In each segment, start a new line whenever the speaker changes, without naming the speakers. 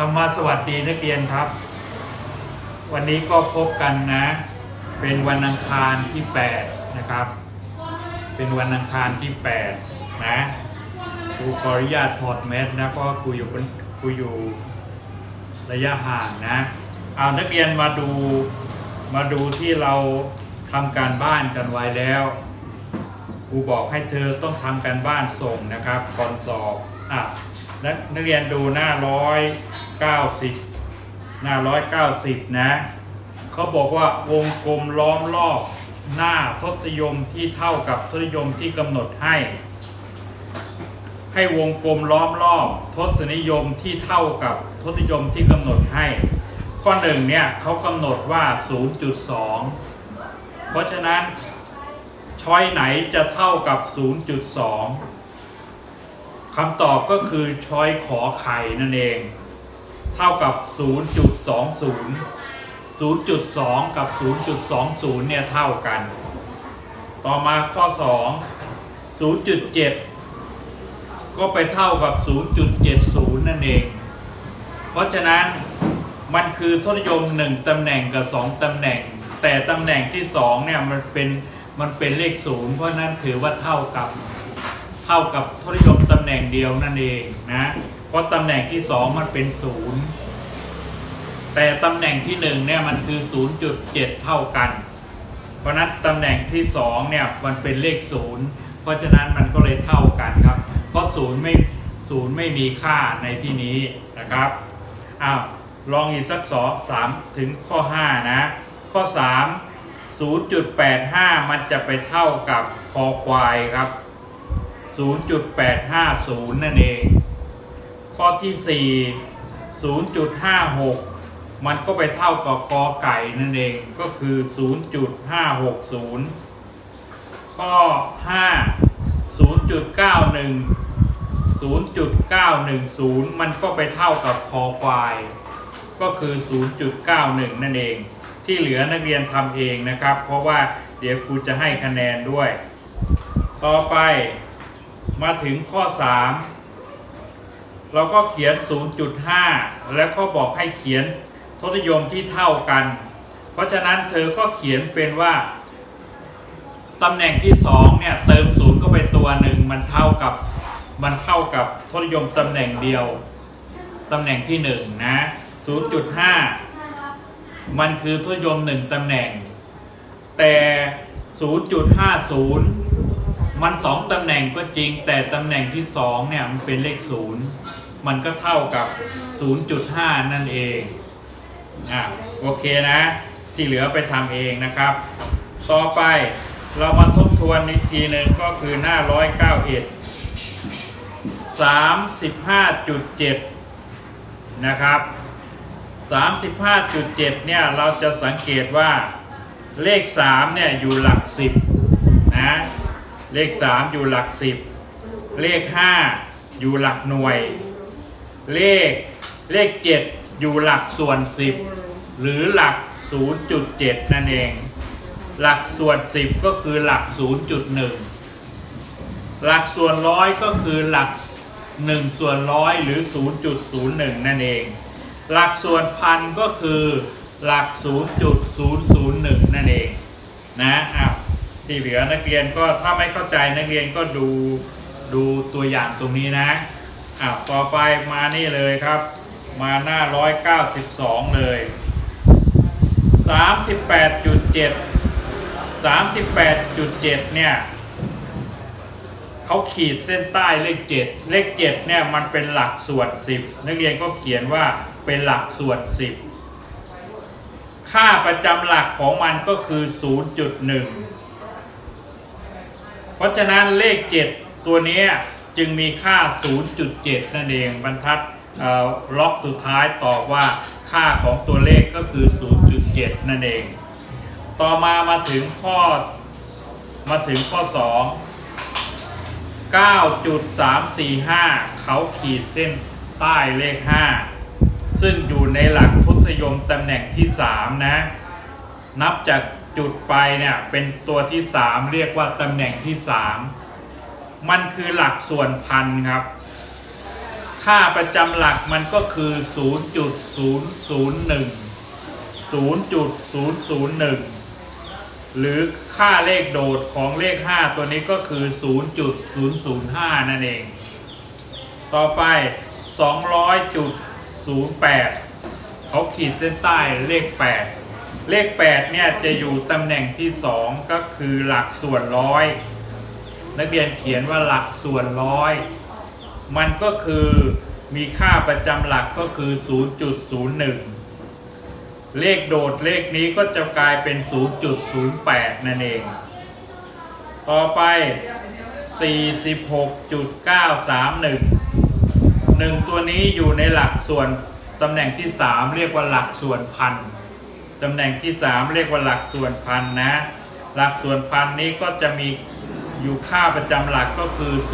ธรรมสวัสดีนักเรียนครับ วันนี้ก็พบกันนะ เป็นวันอังคารที่ 8 นะครับ เป็นวันอังคารที่ 8 นะครูขออนุญาตถอดแมสนะเพราะครูอยู่บนครูอยู่ระยะห่างนะเอานักเรียนมาดูมาดูที่เราทำการบ้านกันไว้แล้วครูบอกให้เธอต้องทำการบ้านส่งนะครับก่อนสอบอะนักนักเรียนดูหน้าร้อย เก้าสิบหน้าร้อยเก้าสิบนะเขาบอกว่าวงกลมล้อมรอบหน้าทศนิยมที่เท่ากับทศนิยมที่กำหนดให้ ให้วงกลมล้อมรอบทศนิยมที่เท่ากับทศนิยมที่กำหนดให้ ข้อหนึ่งเนี่ยเขากำหนดว่า 0.2 เพราะฉะนั้นช้อยไหนจะเท่ากับ 0.2คำตอบก็คือช้อยขอไข่นั่นเอง เท่ากับ 0.20 0.2 กับ 0.20 เนี่ย เท่ากัน ต่อมาข้อ 2 0.7 ก็ไปเท่ากับ 0.70 นั่นเอง เพราะฉะนั้นมันคือทศนิยม 1 ตำแหน่งกับ 2 ตำแหน่ง แต่ตำแหน่งที่ 2 เนี่ย มันเป็นมันเป็นเลขศูนย์เพราะฉะนั้นถือว่าเท่ากับเท่ากับทศนิยมตำแหน่งเดียวนั่นเองนะ เพราะตำแหน่งที่2มันเป็นศูนย์แต่ตำแหน่งที่1เนี่ยมันคือ 0.7 เท่ากัน เพราะนั้นตำแหน่งที่2เนี่ยมันเป็นเลขศูนย์เพราะฉะนั้นมันก็เลยเท่ากันครับ เพราะศูนย์ไม่ศูนย์ไม่มีค่าในที่นี้นะครับอ้าวลองอีกสักสองสามถึงข้อ 5 นะ ข้อ 3 0.85 มันจะไปเท่ากับคอควายครับ 0.850 นั่นเอง ข้อที่ 4 0.56 มันก็ไปเท่ากับกอไก่นั่นเองก็คือ 0.560 ข้อ 5 0.91 0.910 มันก็ไปเท่ากับคอควาย ก็คือ 0.91 นั่นเอง ที่เหลือนักเรียนทำเองนะครับ เพราะว่าเดี๋ยวครูจะให้คะแนนด้วย ต่อไปมาถึงข้อ 3 เราก็เขียน 0.5 แล้วก็บอกให้เขียนทศนิยมที่เท่ากัน เพราะฉะนั้นเธอก็เขียนเป็นว่าตำแหน่งที่2เนี่ยเติมศูนย์เข้าไปตัวหนึ่งมันเท่ากับมันเท่ากับทศนิยมตำแหน่งเดียวตำแหน่งที่1นะ0.5 มันคือทศนิยม1ตำแหน่ง แต่ 0.50 มัน2ตำแหน่งก็จริง แต่ตำแหน่งที่2เนี่ยมันเป็นเลข0มันก็เท่ากับ 0.5 นั่นเองอะโอเคนะ ที่เหลือไปทำเองนะครับ ต่อไปเรามาทบทวนอีกทีหนึ่งก็คือหน้า 191 35.7 นะครับ 35.7 เนี่ย เราจะสังเกตว่าเลข 3 เนี่ย อยู่หลัก 10 นะ เลข3อยู่หลัก10เลข5อยู่หลักหน่วย เลขเลข7อยู่หลักส่วน10หรือหลัก 0.7 นั่นเอง หลักส่วน 10 ก็คือหลัก 0.1 หลักส่วนร้อยก็คือหลัก 1 ส่วนร้อยหรือ 0.01 นั่นเอง หลักส่วนพันก็คือหลัก 0.001 นั่นเองนะอะ ที่เหลือนักเรียนก็ถ้าไม่เข้าใจนักเรียนก็ดูดูตัวอย่างตรงนี้นะอะต่อไปมานี่เลยครับ มาหน้า 192 เลย 38.7 38.7 เนี่ยเขาขีดเส้นใต้เลข 7 เลข 7 เนี่ยมันเป็นหลักส่วน 10 นักเรียนก็เขียนว่าเป็นหลักส่วน 10 ค่าประจำหลักของมันก็คือ 0.1 เพราะฉะนั้นเลข 7 ตัวนี้จึงมีค่า 0.7 นั่นเองบรรทัดล็อกสุดท้ายตอบว่าค่าของตัวเลขก็คือ 0.7 นั่นเอง ต่อมามาถึงข้อมาถึงข้อ 2 9.345 เขาขีดเส้นใต้เลข 5 ซึ่งอยู่ในหลักทศนิยมตำแหน่งที่ 3 นะ นับจาก จุดไปเนี่ยเป็นตัวที่ 3 เรียกว่าตำแหน่งที่ 3 มันคือหลักส่วนพันครับ ค่าประจำหลักมันก็คือ 0.001 0.001 หรือค่าเลขโดดของเลข 5 ตัวนี้ก็คือ 0.005 นั่นเอง ต่อไป 200.08 เขาขีดเส้นใต้เลข 8 เลข 8 เนี่ยจะอยู่ตำแหน่งที่ 2 ก็คือหลักส่วนร้อย นักเรียนเขียนว่าหลักส่วนร้อย มันก็คือมีค่าประจำหลักก็คือ 0.01 เลขโดดเลขนี้ก็จะกลายเป็น 0.08 นั่นเอง ต่อไป 46.931หนึ่งตัวนี้อยู่ในหลักส่วนตำแหน่งที่ 3 เรียกว่าหลักส่วนพัน ตำแหน่งที่ 3 เรียกว่าหลักส่วนพันนะ หลักส่วนพันนี้ก็จะมีอยู่ค่าประจำหลักก็คือ 0.001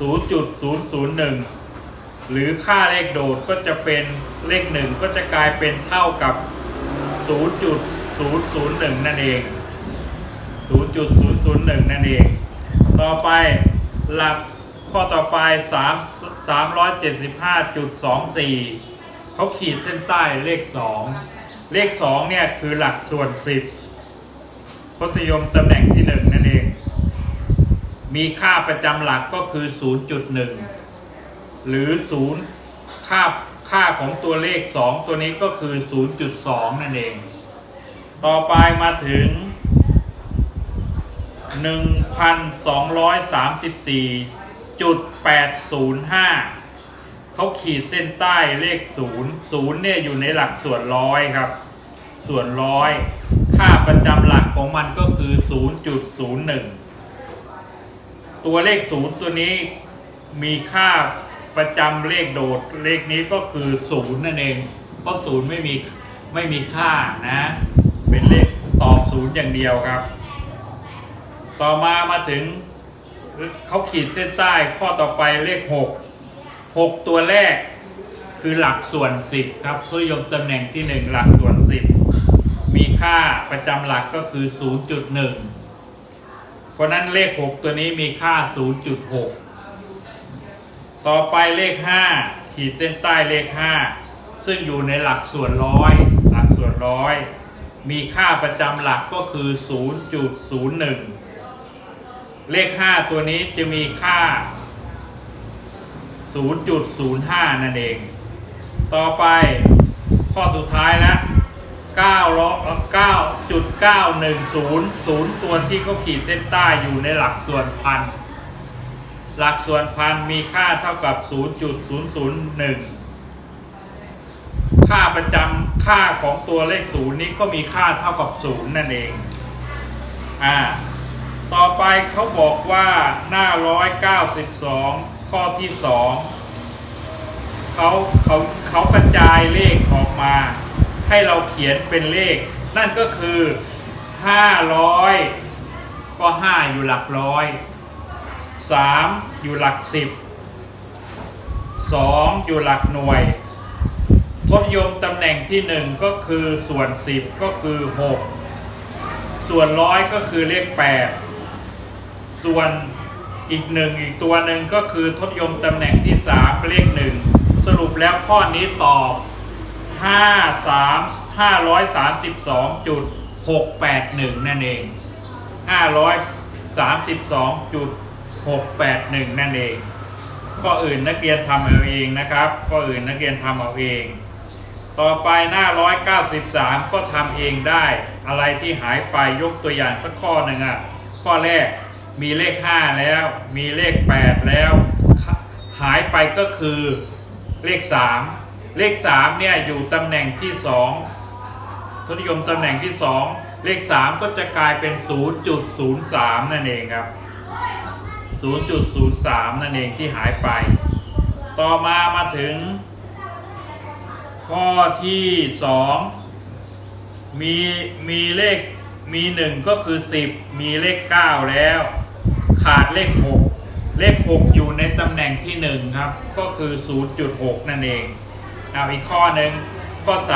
0.001 หรือค่าเลขโดดก็จะเป็นเลข 1 ก็จะกลายเป็นเท่ากับ 0.001 นั่นเอง 0.001 นั่นเอง ต่อไปหลักข้อต่อไป 3 375.24 เขาขีดเส้นใต้เลข2เลข2เนี่ยคือหลักส่วน10พจนิยมตำแหน่งที่1นั่นเอง มีค่าประจำหลักก็คือ 0.1 หรือ 0 ค่าค่าของตัวเลข 2 ตัวนี้ก็คือ 0.2 นั่นเอง ต่อไปมาถึง 1,234.805 เขาขีดเส้นใต้เลข0 0เนี่ยอยู่ในหลักส่วนร้อยครับ ส่วนร้อย ค่าประจำหลักของมันก็คือ 0.01 ตัวเลข0ตัวนี้มีค่าประจำเลขโดดเลขนี้ก็คือ0นั่นเอง เพราะ0ไม่มีไม่มีค่านะ เป็นเลขตอบ0อย่างเดียวครับ ต่อมามาถึงเขาขีดเส้นใต้ข้อต่อไปเลข 6 6 ตัวแรกคือหลักส่วน 10 ครับทศนิยมตำแหน่งที่ 1 หลักส่วน 10 มีค่าประจำหลักก็คือ 0.1 เพราะนั้นเลข 6 ตัวนี้มีค่า 0.6 ต่อไปเลข 5 ขีดเส้นใต้เลข 5 ซึ่งอยู่ในหลักส่วนร้อยหลักส่วนร้อย มีค่าประจำหลักก็คือ 0.01 เลข 5 ตัวนี้จะมีค่า 0.05 นั่นเอง ต่อไปข้อสุดท้ายล้ว9ล้อ9.910 0 ตัวที่เขาขีดเส้นใต้อยู่ในหลักส่วนพัน หลักส่วนพันมีค่าเท่ากับ 0.001 ค่าประจำค่าของตัวเลข 0 นี้ก็มีค่าเท่ากับ 0 นั่นเอง อ่า ต่อไปเขาบอกว่าหน้า 192 ข้อที่2เขาเขาเขากระจายเลขออกมา ให้เราเขียนเป็นเลข นั่นก็คือ500ก็5อยู่หลักร้อย3อยู่หลัก10 2อยู่หลักหน่วยทศยมตำแหน่งที่1ก็คือส่วน10ก็คือ6ส่วนร้อยก็คือเลข8ส่วน อีกหนึ่งอีกตัวหนึ่งก็คือทศยมตำแหน่งที่3เลข1สรุปแล้วข้อนี้ตอบ5 3 532.681นั่นเอง532.681นั่นเองข้ออื่นนักเรียนทำเอาเองนะครับข้ออื่นนักเรียนทำเอาเอง ต่อไปหน้า193ก็ทำเองได้ อะไรที่หายไปยกตัวอย่างสักข้อหนึ่งอะ ข้อแรก มีเลข 5 แล้ว มีเลข 8 แล้ว หายไปก็คือเลข 3 เลข3เนี่ยอยู่ตำแหน่งที่2ทศนิยมตำแหน่งที่ 2 เลข 3 ก็จะกลายเป็น 0.03 นั่นเองครับ 0.03 นั่นเองที่หายไป ต่อมามาถึง ข้อที่ 2 มีมีเลขมี 1 ก็คือ 10 มีเลข 9 แล้ว ขาดเลข 6 เลข 6 อยู่ในตำแหน่งที่ 1 ครับ ก็คือ 0.6 นั่นเองเอาอีกข้อหนึ่งข้อ 3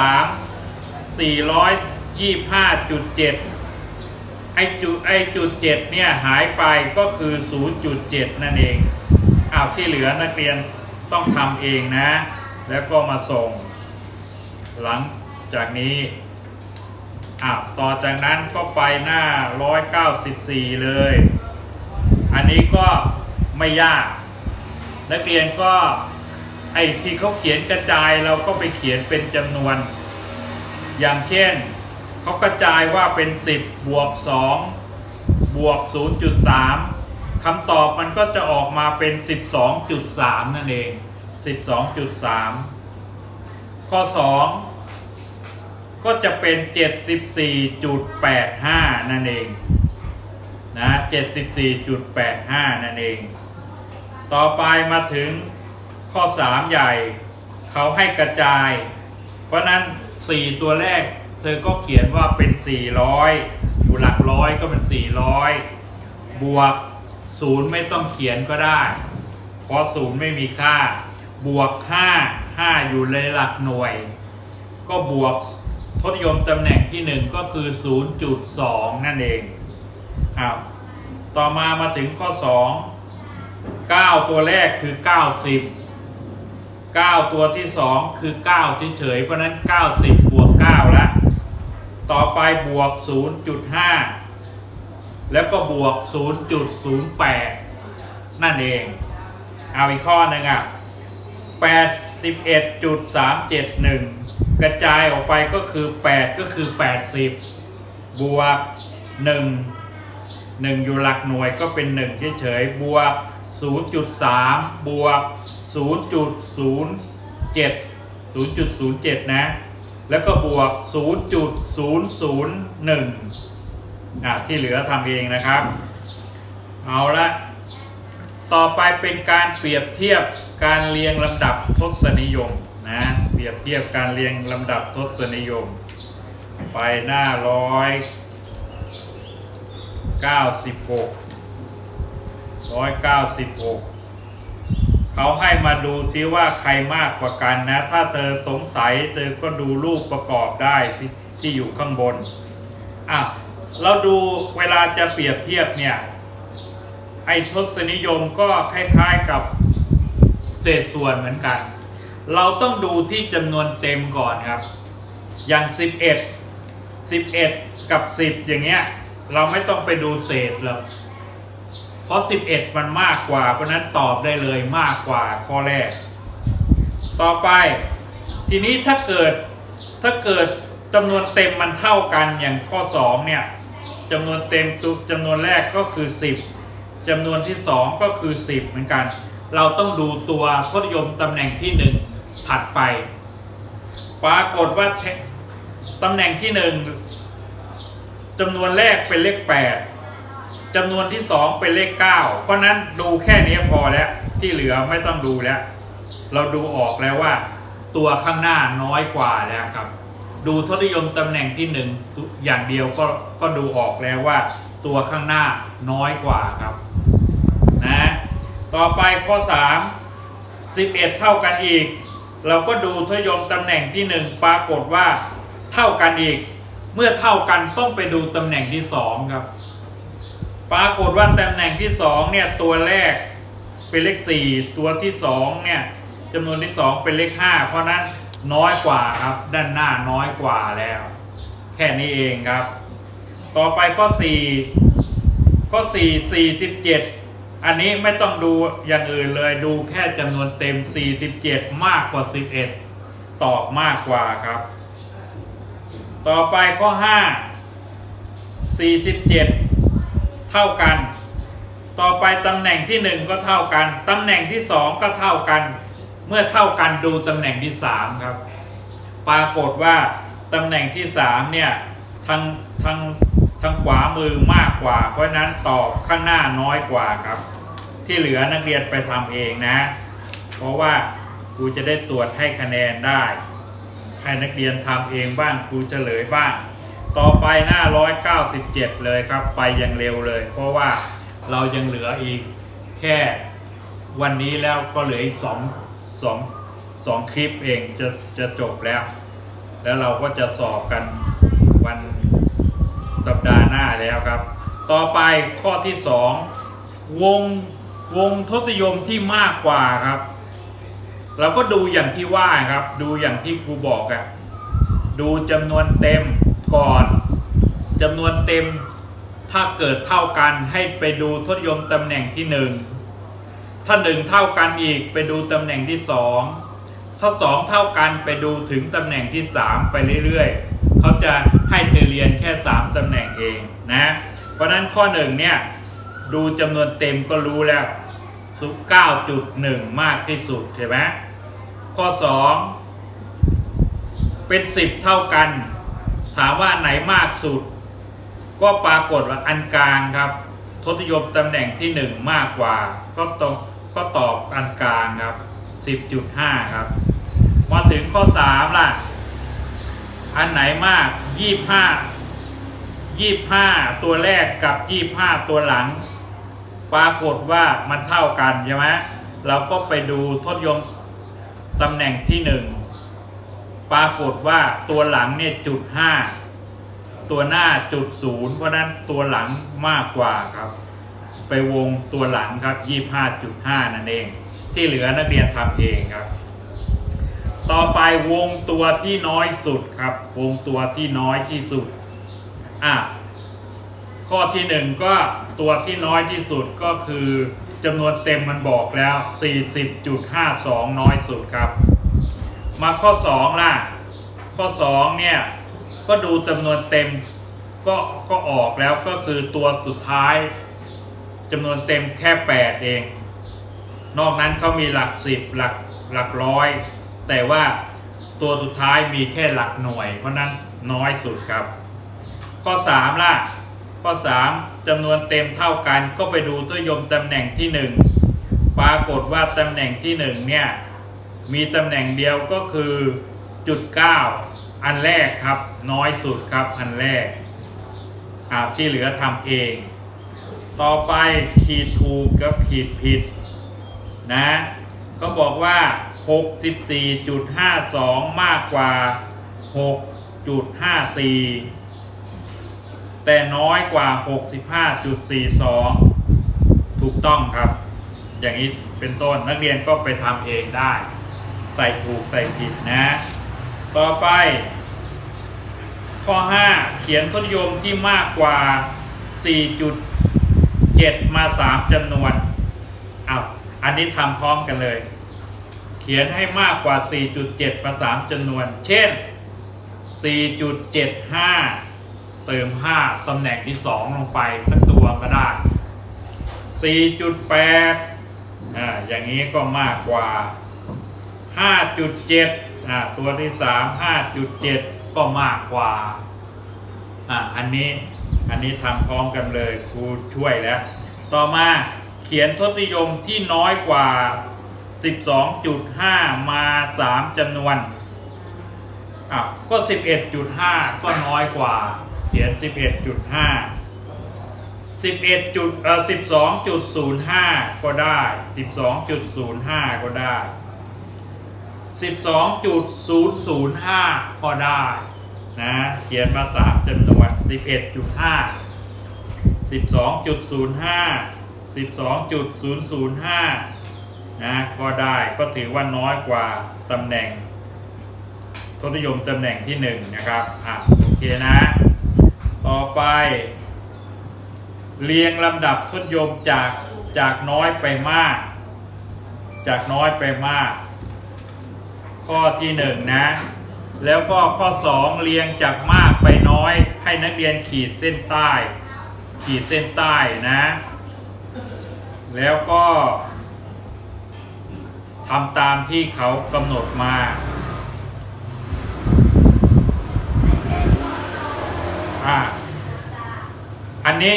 425.7 ไอจุดไอจุด 7 เนี่ย หายไปก็คือ 0.7 นั่นเองาวที่เหลือนักเรียนต้องทำเองนะ แล้วก็มาส่ง หลังจากนี้อ้าวต่อจากนั้นก็ไปหน้า 194 เลย อันนี้ก็ไม่ยาก นักเรียนก็ไอ้ที่เขาเขียนกระจายเราก็ไปเขียนเป็นจำนวน อย่างเช่นเขากระจายว่าเป็น 10 บวก 2 บวก 0.3 คำตอบมันก็จะออกมาเป็น 12.3 นั่นเอง 12.3 ข้อ 2 ก็จะเป็น 74.85 นั่นเอง นะ74.85 นั่นเอง ต่อไปมาถึงข้อ 3 ใหญ่ เขาให้กระจาย เพราะนั้น 4 ตัวแรก เธอก็เขียนว่าเป็น 400 อยู่หลักร้อยก็เป็น 400 บวก 0 ไม่ต้องเขียนก็ได้ เพราะ 0 ไม่มีค่า บวก 5 5 อยู่ในหลักหน่วย ก็บวกทศนิยมตำแหน่งที่ 1 ก็คือ 0.2 นั่นเอง อ้าวต่อมามาถึงข้อ 2 9 ตัวแรกคือ 90 9 ตัวที่ 2 คือ9เฉยเพราะนั้น 90 บวก 9 แล้ว ต่อไปบวก 0.5 แล้วก็บวก 0.08 นั่นเอง เอาอีกข้อนึงอะ81.371 กระจายออกไปก็คือ 8 ก็คือ 80 บวก 1 1 อยู่หลักหน่วยก็เป็น1เฉยๆบวก 0.3 บวก 0.07 0.07 นะ แล้วก็บวก 0.001 อะ ที่เหลือทำเองนะครับ เอาละต่อไปเป็นการเปรียบเทียบการเรียงลำดับทศนิยมนะเปรียบเทียบการเรียงลำดับทศนิยม ไปหน้าร้อย เก้าสิบหกร้อยเก้าสิบหกเขาให้มาดูซิว่าใครมากกว่ากันนะ ถ้าเธอสงสัยเธอก็ดูรูปประกอบได้ที่ที่อยู่ข้างบนอะเราดูเวลาจะเปรียบเทียบเนี่ย ไอ้ทศนิยมก็คล้ายๆกับเศษส่วนเหมือนกัน เราต้องดูที่จำนวนเต็มก่อนครับ อย่าง 11 11 กับ 10 อย่างเงี้ย เราไม่ต้องไปดูเศษหรอกเพราะ 11 มันมากกว่า เพราะนั้นตอบได้เลยมากกว่าข้อแรก ต่อไป ทีนี้ถ้าเกิดถ้าเกิดจำนวนเต็มมันเท่ากันอย่างข้อ 2 เนี่ยจำนวนเต็มตุจำนวนแรกก็คือ 10จำนวนที่ 2 ก็คือ 10 เหมือนกัน เราต้องดูตัวทศยมตำแหน่งที่ 1 ถัดไป ปรากฏว่าตำแหน่งที่ 1 จำนวนแรกเป็นเลข8จำนวนที่2เป็นเลข9เพราะนั้นดูแค่นี้พอแล้ว ที่เหลือไม่ต้องดูแล้ว เราดูออกแล้วว่า ตัวข้างหน้าน้อยกว่าแล้วครับ ดูทศนิยมตำแหน่งที่หนึ่งอย่างเดียวก็ก็ดูออกแล้วว่า ตัวข้างหน้าน้อยกว่าครับนะต่อไปข้อ 3 11 เท่ากันอีก เราก็ดูทศนิยมตำแหน่งที่หนึ่งปรากฏว่าเท่ากันอีก เมื่อเท่ากันต้องไปดูตำแหน่งที่สองครับ ปรากฏว่าตำแหน่งที่สองเนี่ยตัวแรกเป็นเลขสี่ตัวที่สองเนี่ยจำนวนที่สองเป็นเลขห้าเพราะนั้นน้อยกว่าครับ ด้านหน้าน้อยกว่าแล้ว แค่นี้เองครับ ต่อไปข้อสี่ข้อสี่สี่สิบเจ็ดอันนี้ไม่ต้องดูอย่างอื่นเลยดูแค่จำนวนเต็ม 47 มากกว่า 11 ตอบมากกว่าครับ ต่อไปข้อ5 47เท่ากัน ต่อไปตำแหน่งที่1ก็เท่ากัน ตำแหน่งที่2ก็เท่ากัน เมื่อเท่ากันดูตำแหน่งที่3ครับ ปรากฏว่าตำแหน่งที่3เนี่ยทางทางทางขวามือมากกว่า เพราะฉะนั้นตอบข้างหน้าน้อยกว่าครับ ที่เหลือนักเรียนไปทำเองนะ เพราะว่าครูจะได้ตรวจให้คะแนนได้ ให้นักเรียนทำเองบ้างครูเฉลยบ้าง ต่อไปหน้า 197 เลยครับ ไปอย่างเร็วเลย เพราะว่าเรายังเหลืออีกแค่วันนี้แล้วก็เหลืออีกสองสองสองคลิปเองจะจะจบแล้ว แล้วเราก็จะสอบกันวันสัปดาห์หน้าแล้วครับ ต่อไปข้อที่สองวงวงทศยมที่มากกว่าครับ เราก็ดูอย่างที่ว่าครับ ดูอย่างที่ครูบอกอะดูจำนวนเต็มก่อนจำนวนเต็มถ้าเกิดเท่ากันให้ไปดูทศยมตำแหน่งที่หนึ่งถ้าหนึ่งเท่ากันอีกไปดูตำแหน่งที่สองถ้าสองเท่ากันไปดูถึงตำแหน่งที่สามไปเรื่อยๆเขาจะให้เธอเรียนแค่สามตำแหน่งเองนะเพราะฉะนั้นข้อหนึ่งเนี่ยดูจำนวนเต็มก็รู้แล้ว สุ9.1 มากที่สุดเห็นไหมข้อ 2 เป็น 10 เท่ากัน ถามว่าอันไหนมากสุด ก็ปรากฏว่าอันกลางครับทศนิยมตำแหน่งที่ 1 มากกว่า ก็ตอบก็ตอบอันกลางครับ 10.5 ครับ มาถึงข้อ 3 ล่ะ อันไหนมาก 25 25 ตัวแรกกับ 25 ตัวหลัง ปรากฏว่ามันเท่ากันใช่ไหมเราก็ไปดูทศยมตำแหน่งที่1ปรากฏว่าตัวหลังเนี่ยจุด5ตัวหน้าจุด0เพราะนั้นตัวหลังมากกว่าครับ ไปวงตัวหลังครับ25.5นั่นเอง ที่เหลือนักเรียนทำเองครับ ต่อไปวงตัวที่น้อยสุดครับ วงตัวที่น้อยที่สุดอะข้อที่หนึ่งก็ ตัวที่น้อยที่สุดก็คือจำนวนเต็มมันบอกแล้ว 40.52 น้อยสุดครับ มาข้อ 2 ล่ะ ข้อ 2 เนี่ย ก็ดูจำนวนเต็มก็ก็ออกแล้วก็คือตัวสุดท้ายจำนวนเต็มแค่ 8 เอง นอกนั้นเขามีหลัก 10 หลักหลักร้อย แต่ว่าตัวสุดท้ายมีแค่หลักหน่วย เพราะนั้นน้อยสุดครับ ข้อ 3 ล่ะ ข้อ 3 จำนวนเต็มเท่ากันก็ไปดูตัวยมตำแหน่งที่1ปรากฏว่าตำแหน่งที่1เนี่ยมีตำแหน่งเดียวก็คือจุด9อันแรกครับน้อยสุดครับอันแรกอ่าที่เหลือทำเอง ต่อไปขีดถูกกับขีดผิดนะเขาบอกว่า 64.52 มากกว่า 6.54 แต่น้อยกว่า 65.42 ถูกต้องครับ อย่างนี้เป็นต้นนักเรียนก็ไปทำเองได้ ใส่ถูกใส่ผิดนะ ต่อไป ข้อ 5 เขียนทศนิยมที่มากกว่า 4.7 มา 3จำนวนอ้าวอันนี้ทำพร้อมกันเลย เขียนให้มากกว่า 4.7 มา 3จำนวน เช่น 4.75 เติม 5 ตำแหน่งที่ 2 ลงไปสักตัวก็ได้ 4.8อ่าอย่างนี้ก็มากกว่า 5.7อ่าตัวที่ 3 5.7 ก็มากกว่าอ่าอันนี้อันนี้ทำพร้อมกันเลยครูช่วยแล้ว ต่อมาเขียนทศนิยมที่น้อยกว่า 12.5 มา 3จำนวนอะก็ 11.5 ก็น้อยกว่า เขียน 11.5 11จุดเอ่อ12.05 ก็ได้ 12.05 ก็ได้ 12.005 ก็ได้นะเขียนมา 3จำนวน 11.5 12.05 12.005 นะก็ได้ก็ถือว่าน้อยกว่าตำแหน่งทศนิยมตำแหน่งที่ 1 นะครับอะโอเคนะ ต่อไป เรียงลำดับทศนิยมจากจากน้อยไปมาก จากน้อยไปมาก ข้อที่หนึ่งนะ แล้วก็ข้อสองเรียงจากมากไปน้อยให้นักเรียนขีดเส้นใต้ ขีดเส้นใต้นะ แล้วก็ทำตามที่เขากำหนดมา อ่า อันนี้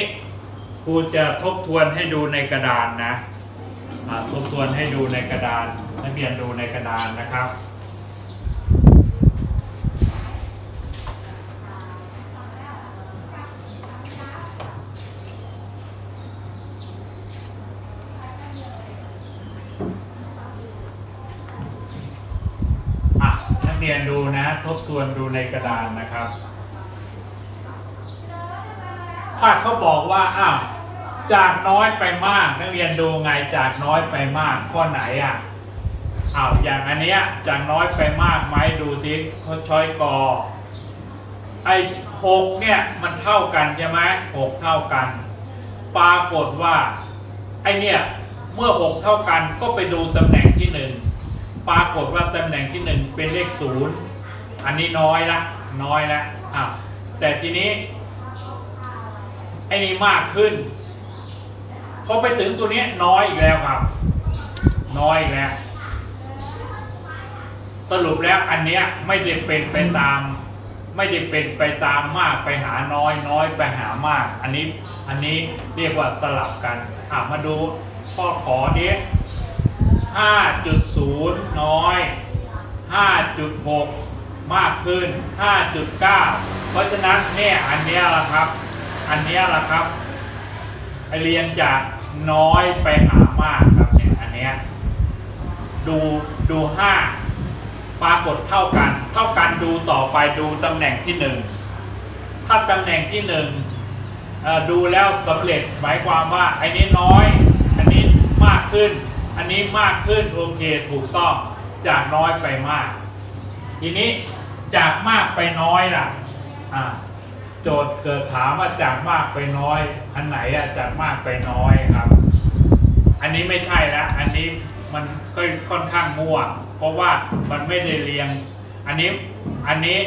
ครูจะทบทวนให้ดูในกระดานนะอ่าทบทวนให้ดูในกระดานนักเรียนดูในกระดานนะครับอะนักเรียนดูนะ ทบทวนดูในกระดานนะครับ ถ้าเขาบอกว่าอ้าวจากน้อยไปมากนักเรียนดูไงจากน้อยไปมากข้อไหนอะอ้าวอย่างอันเนี้ยจากน้อยไปมากไหมดูทิเขาช้อยกอไอ้หกเนี่ยมันเท่ากันใช่ไหมหกเท่ากัน ปรากฏว่าไอเนี่ยเมื่อหกเท่ากันก็ไปดูตำแหน่งที่หนึ่งปรากฏว่าตำแหน่งที่หนึ่งเป็นเลขศูนย์อันนี้น้อยละน้อยละอะแต่ทีนี้ อ้นี่มากขึ้นพอไปถึงตัวนี้น้อยอีกแล้วครับ น้อยอีกแล้ว สรุปแล้วอันเนี้ยไม่ได้เป็นไปตาม ไม่ได้เป็นไปตามมากไปหาน้อยน้อยไปหามาก อันนี้อันนี้เรียกว่าสลับกันอะมาดูข้อขอเนี้ย5.0น้อย5.6มากขึ้น5.9เพราะฉะนั้นเนี่ยอันเนี้ยละครับ อันนี้ยละครับไอเรียนจากน้อยไปหามากครับเนี่ยอันเนี้ยดูดูห้าปรากฏเท่ากัน เท่ากันดูต่อไปดูตำแหน่งที่หนึ่งถ้าตำแหน่งที่หนึ่งดูแล้วสำเร็จหมายความว่าอันนี้น้อย อันนี้มากขึ้น อันนี้มากขึ้นโอเคถูกต้องจากน้อยไปมาก ทีนี้จากมากไปน้อยล่ะอ่า โจทย์เกิดถามว่าจากมากไปน้อย อันไหนอะจากมากไปน้อยครับ อันนี้ไม่ใช่ล้วอันนี้มันก็ค่อนข้างมั่ว เพราะว่ามันไม่ได้เรียง อันนี้อันนี้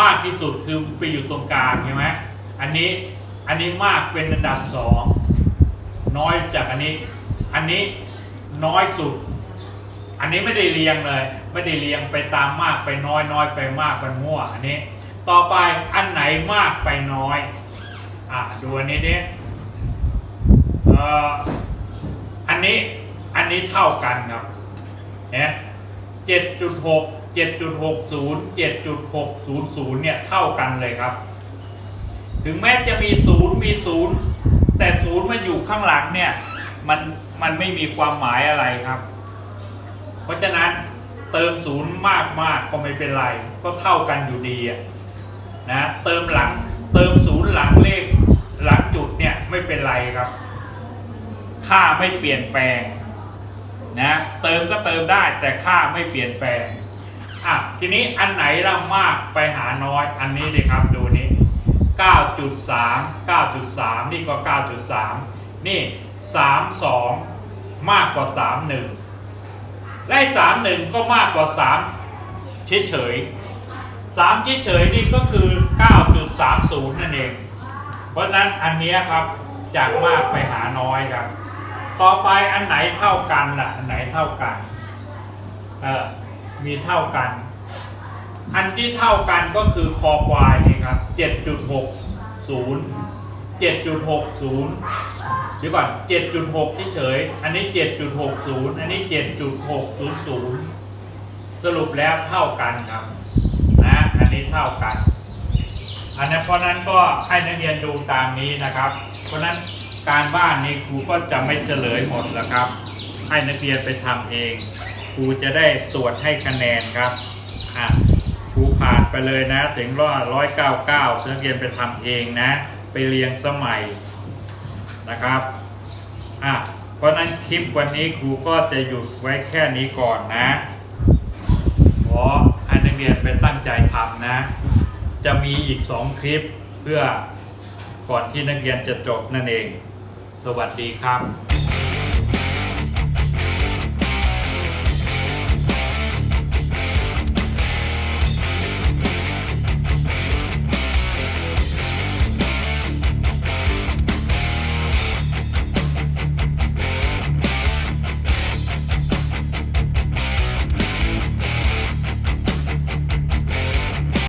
มากที่สุดคือไปอยู่ตรงกลางใช่ไหมอันนี้อันนี้มากเป็นอันดับสองน้อยจากอันนี้ อันนี้น้อยสุด อันนี้ไม่ได้เรียงเลย ไม่ได้เรียงไปตามมากไปน้อยน้อยไปมากมันมั่วอันนี้ ต่อไปอันไหนมากไปน้อย อะดูอันนี้ดิเอ่ออันนี้อันนี้เท่ากันครับเนี่ยเจ็ดจุดหกเจ็ดจุดหกศูนย์เจ็ดจุดหกศูนย์ศูนย์เนี่ยเท่ากันเลยครับ ถึงแม้จะมีศูนย์มีศูนย์แต่ศูนย์มาอยู่ข้างหลังเนี่ยมันมันไม่มีความหมายอะไรครับ เพราะฉะนั้นเติมศูนย์มากมากก็ไม่เป็นไร ก็เท่ากันอยู่ดีอะ นะเติมหลังเติมศูนย์หลังเลขหลังจุดเนี่ยไม่เป็นไรครับ ค่าไม่เปลี่ยนแปลงนะเติมก็เติมได้แต่ค่าไม่เปลี่ยนแปลงอะทีนี้อันไหนละมากไปหาน้อยอันนี้เลยครับดูนี้ 9.3 9.3 นี่ก็ 9.3 นี่ 32 มากกว่า 31 และ 31 ก็มากกว่า 3 เฉยๆ 3เฉยเฉยๆนี่ก็คือ 9.30 นั่นเอง เพราะฉะนั้นอันนี้ครับจากมากไปหาน้อยครับ ต่อไปอันไหนเท่ากันล่ะ อันไหนเท่ากัน เออมีเท่ากัน อันที่เท่ากันก็คือคอควายนี่ครับ 7.60 7.60เดี๋ยวก่อน 7.6 เฉยๆอันนี้ 7.60 อันนี้ 7.600 สรุปแล้วเท่ากันครับ อันนี้เท่ากัน อันนั้นเพราะนั้นก็ให้นักเรียนดูตามนี้นะครับ เพราะนั้นการบ้านนี้ครูก็จะไม่เฉลยหมดแล้วครับ ให้นักเรียนไปทำเอง ครูจะได้ตรวจให้คะแนนครับอะครูผ่านไปเลยนะ ถึงร้อยร้อยเก้าเก้านักเรียนไปทำเองนะ ไปเรียงสมัยนะครับอะเพราะนั้นคลิปวันนี้ครูก็จะหยุดไว้แค่นี้ก่อนนะขอ เรียนไปตั้งใจทำนะ จะมีอีกสองคลิปเพื่อก่อนที่นักเรียนจะจบนั่นเอง สวัสดีครับ